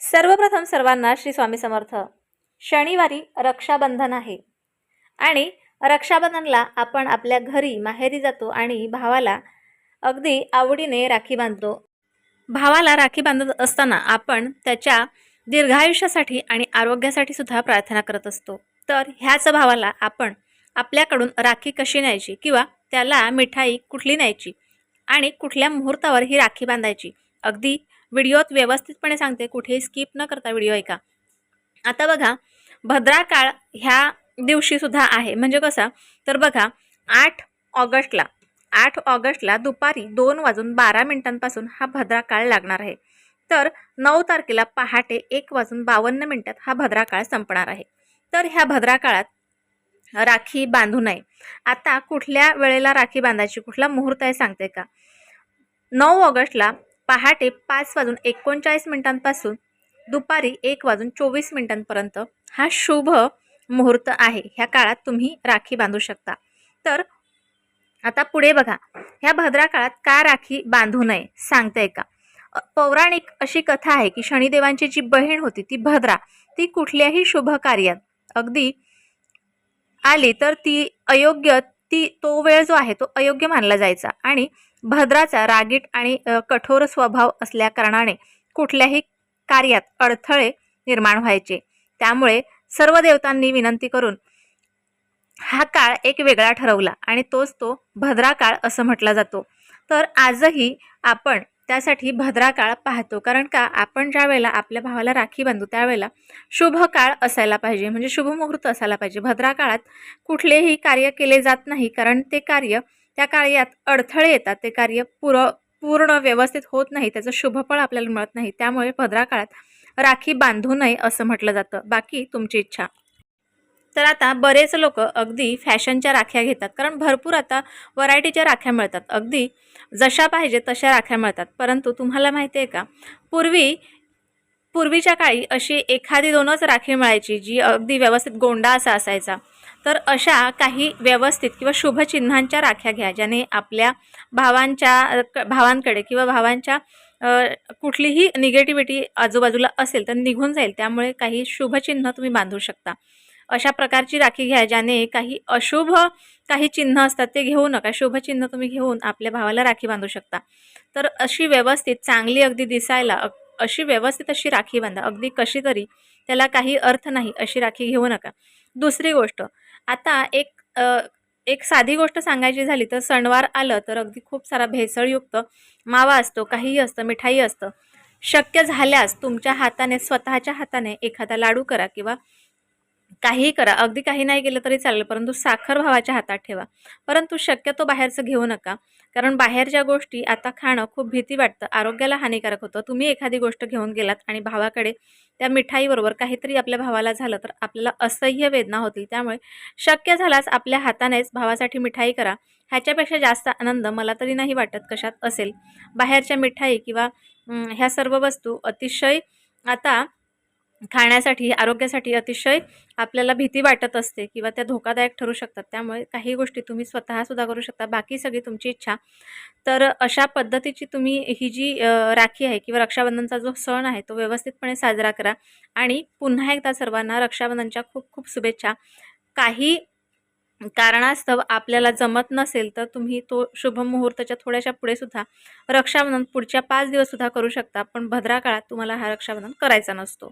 सर्वप्रथम सर्वांना श्री स्वामी समर्थ. शनिवारी रक्षाबंधन आहे. आणि रक्षाबंधनला आपण आपल्या घरी माहेरी जातो आणि भावाला अगदी आवडीने राखी बांधतो. भावाला राखी बांधत असताना आपण त्याच्या दीर्घायुष्यासाठी आणि आरोग्यासाठी सुद्धा प्रार्थना करत असतो. तर ह्याच भावाला आपण आपल्याकडून राखी कशी न्यायची किंवा त्याला मिठाई कुठली न्यायची आणि कुठल्या मुहूर्तावर ही राखी बांधायची अगदी व्हिडिओत व्यवस्थितपणे सांगते कुठेही स्किप न करता व्हिडिओ ऐका. आता बघा भद्रा काळ ह्या दिवशीसुद्धा आहे. म्हणजे कसा? तर बघा आठ ऑगस्टला आठ ऑगस्टला दुपारी दोन वाजून बारा मिनिटांपासून हा भद्रा काळ लागणार आहे. तर नऊ तारखेला पहाटे एक वाजून बावन्न मिनिटात हा भद्रा काळ संपणार आहे. तर ह्या भद्रा काळात राखी बांधू नये. आता कुठल्या वेळेला राखी बांधायची कुठला मुहूर्त आहे सांगते का? नऊ ऑगस्टला पहाटे पाच वाजून एकोणचाळीस मिनिटांपासून दुपारी एक वाजून चोवीस मिनिटांपर्यंत हा शुभ मुहूर्त आहे. ह्या काळात तुम्ही राखी बांधू शकता. तर आता पुढे बघा. ह्या भद्रा काळात का राखी बांधू नये? सांगताय का पौराणिक अशी कथा आहे की शनिदेवांची जी बहीण होती ती भद्रा ती कुठल्याही शुभ कार्यात अगदी आली तर ती अयोग्य ती तो वेळ जो आहे तो अयोग्य मानला जायचा. आणि भद्राचा रागीट आणि कठोर स्वभाव असल्याकारणाने कुठल्याही कार्यात अडथळे निर्माण व्हायचे. त्यामुळे सर्व देवतांनी विनंती करून हा काळ एक वेगळा ठरवला आणि तोच तो भद्रा काळ असं म्हटला जातो. तर आजही आपण त्यासाठी भद्रा काळ पाहतो. कारण का? आपण ज्या वेळेला आपल्या भावाला राखी बांधू त्यावेळेला शुभ काळ असायला पाहिजे. म्हणजे शुभ मुहूर्त असायला पाहिजे. भद्रा काळात कुठलेही कार्य केले जात नाही. कारण ते कार्य त्या कार्यात अडथळे येतात ते कार्य पुर पूर्ण व्यवस्थित होत नाही त्याचं शुभफळ आपल्याला मिळत नाही त्यामुळे भद्रा काळात राखी बांधू नये असं म्हटलं जातं. बाकी तुमची इच्छा. तर आता बरेच लोक अगदी फॅशनच्या राख्या घेतात कारण भरपूर आता व्हरायटीच्या राख्या मिळतात. अगदी जशा पाहिजे तशा राख्या मिळतात. परंतु तुम्हाला माहिती आहे का पूर्वी पूर्वीच्या काळी अशी एखादी दोनच राखी मिळायची जी अगदी व्यवस्थित गोंडा असा असायचा. तर अशा काही व्यवस्थित किंवा शुभचिन्हांच्या राख्या घ्या ज्याने आपल्या भावांच्या क- भावांकडे किंवा भावांच्या कुठलीही निगेटिव्हिटी आजूबाजूला असेल तर निघून जाईल. त्यामुळे काही शुभचिन्ह तुम्ही बांधू शकता. अशा प्रकारची राखी घ्या ज्याने काही अशुभ काही चिन्ह असतात ते घेऊ नका. शुभचिन्ह तुम्ही घेऊन आपल्या भावाला राखी बांधू शकता. तर अशी व्यवस्थित चांगली अगदी दिसायला अशी व्यवस्थित अशी राखी बांधा. अगदी कशी तरी त्याला काही अर्थ नाही अशी राखी घेऊ नका. दुसरी गोष्ट आता एक एक साधी गोष्ट सांगायची झाली तर सणवार आलं तर अगदी खूप सारा भेसळयुक्त मावा असतो काहीही असतं मिठाई असतं. शक्य झाल्यास तुमच्या हाताने स्वतःच्या हाताने एखादा लाडू करा किंवा काहीही करा. अगदी काही नाही केलं तरी चालेल परंतु साखर भावाच्या हातात ठेवा. परंतु शक्यतो बाहेरचं घेऊ नका. कारण बाहेरच्या गोष्टी आता खाणं खूप भीती वाटतं. आरोग्याला हानिकारक होतं. तुम्ही एखादी गोष्ट घेऊन गेलात आणि भावाकडे त्या मिठाईबरोबर काहीतरी आपल्या भावाला झालं तर आपल्याला असह्य वेदना होतील. त्यामुळे शक्य झाल्यास आपल्या हातानेच भावासाठी मिठाई करा. ह्याच्यापेक्षा जास्त आनंद मला तरी नाही वाटत कशात असेल. बाहेरच्या मिठाई किंवा ह्या सर्व वस्तू अतिशय आता खाण्यासाठी आरोग्यासाठी अतिशय आपल्याला भीती वाटत असते किंवा त्या धोकादायक ठरू शकतात. त्यामुळे काही गोष्टी तुम्ही स्वतःसुद्धा करू शकता. बाकी सगळी तुमची इच्छा. तर अशा पद्धतीची तुम्ही ही जी राखी आहे किंवा रक्षाबंधनचा जो सण आहे तो व्यवस्थितपणे साजरा करा. आणि पुन्हा एकदा सर्वांना रक्षाबंधनच्या खूप खूप शुभेच्छा. काही कारणास्तव आपल्याला जमत नसेल तर तुम्ही तो शुभ मुहूर्ताच्या थोड्याशा पुढे सुद्धा रक्षाबंधन पुढच्या पाच दिवस सुद्धा करू शकता. पण भद्रा काळात तुम्हाला हा रक्षाबंधन करायचा नसतो.